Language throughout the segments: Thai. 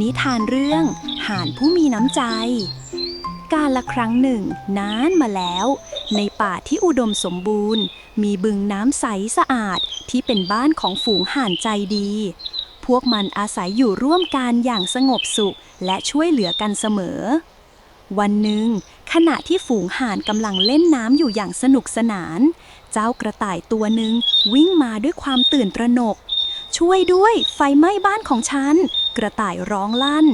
นิทานเรื่องห่านผู้มีน้ำใจ การละครั้งหนึ่งนานมาแล้ว ในป่าที่อุดมสมบูรณ์ มีบึงน้ำใสสะอาดที่เป็นบ้านของฝูงห่านใจดี พวกมันอาศัยอยู่ร่วมกันอย่างสงบสุขและช่วยเหลือกันเสมอ วันหนึ่ง ขณะที่ฝูงห่านกำลังเล่นน้ำอยู่อย่างสนุกสนาน เจ้ากระต่ายตัวหนึ่งวิ่งมาด้วยความตื่นตระหนก ช่วยด้วยไฟไหม้บ้านของฉัน กระต่ายร้องลั่น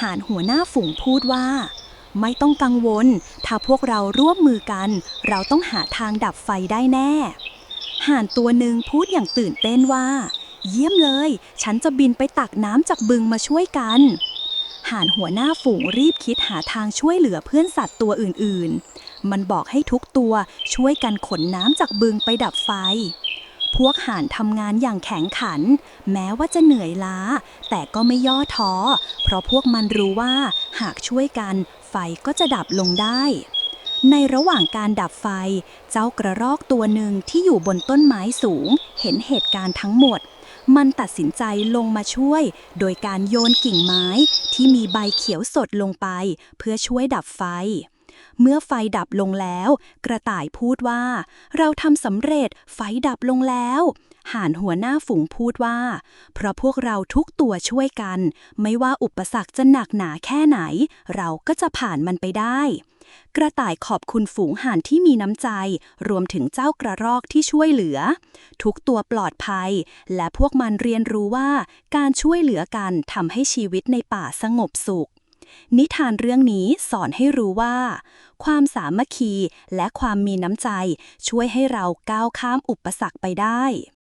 ห่านหัวหน้าฝูงพูดว่า ไม่ต้องกังวล ถ้าพวกเราร่วมมือกัน เราต้องหาทางดับไฟได้แน่ ห่านตัวหนึ่งพูดอย่างตื่นเต้นว่า เยี่ยมเลย ฉันจะบินไปตักน้ำจากบึงมาช่วยกัน ห่านหัวหน้าฝูงรีบคิดหาทางช่วยเหลือเพื่อนสัตว์ตัวอื่นๆ มันบอกให้ทุกตัวช่วยกันขนน้ำจากบึงไปดับไฟ พวกห่านทำงานอย่างแข็งขัน แม้ว่าจะเหนื่อยล้า แต่ก็ไม่ย่อท้อ เพราะพวกมันรู้ว่า หากช่วยกัน ไฟก็จะดับลงได้ ในระหว่างการดับไฟ เจ้ากระรอกตัวหนึ่งที่อยู่บนต้นไม้สูง เห็นเหตุการณ์ทั้งหมด มันตัดสินใจลงมาช่วย โดยการโยนกิ่งไม้ที่มีใบเขียวสดลงไป เพื่อช่วยดับไฟ เมื่อไฟดับลงแล้ว กระต่ายพูดว่า เราทำสำเร็จไฟดับลงแล้วห่านหัวหน้าฝูงพูดว่า เพราะพวกเราทุกตัวช่วยกัน ไม่ว่าอุปสรรคจะหนักหนาแค่ไหน เราก็จะผ่านมันไปได้ กระต่ายขอบคุณฝูงห่านที่มีน้ำใจ รวมถึงเจ้ากระรอกที่ช่วยเหลือ ทุกตัวปลอดภัย และพวกมันเรียนรู้ว่า การช่วยเหลือกันทำให้ชีวิตในป่าสงบสุข นิทานเรื่องนี้สอนให้รู้ว่า ความสามัคคีและความมีน้ำใจช่วยให้เราก้าวข้ามอุปสรรคไปได้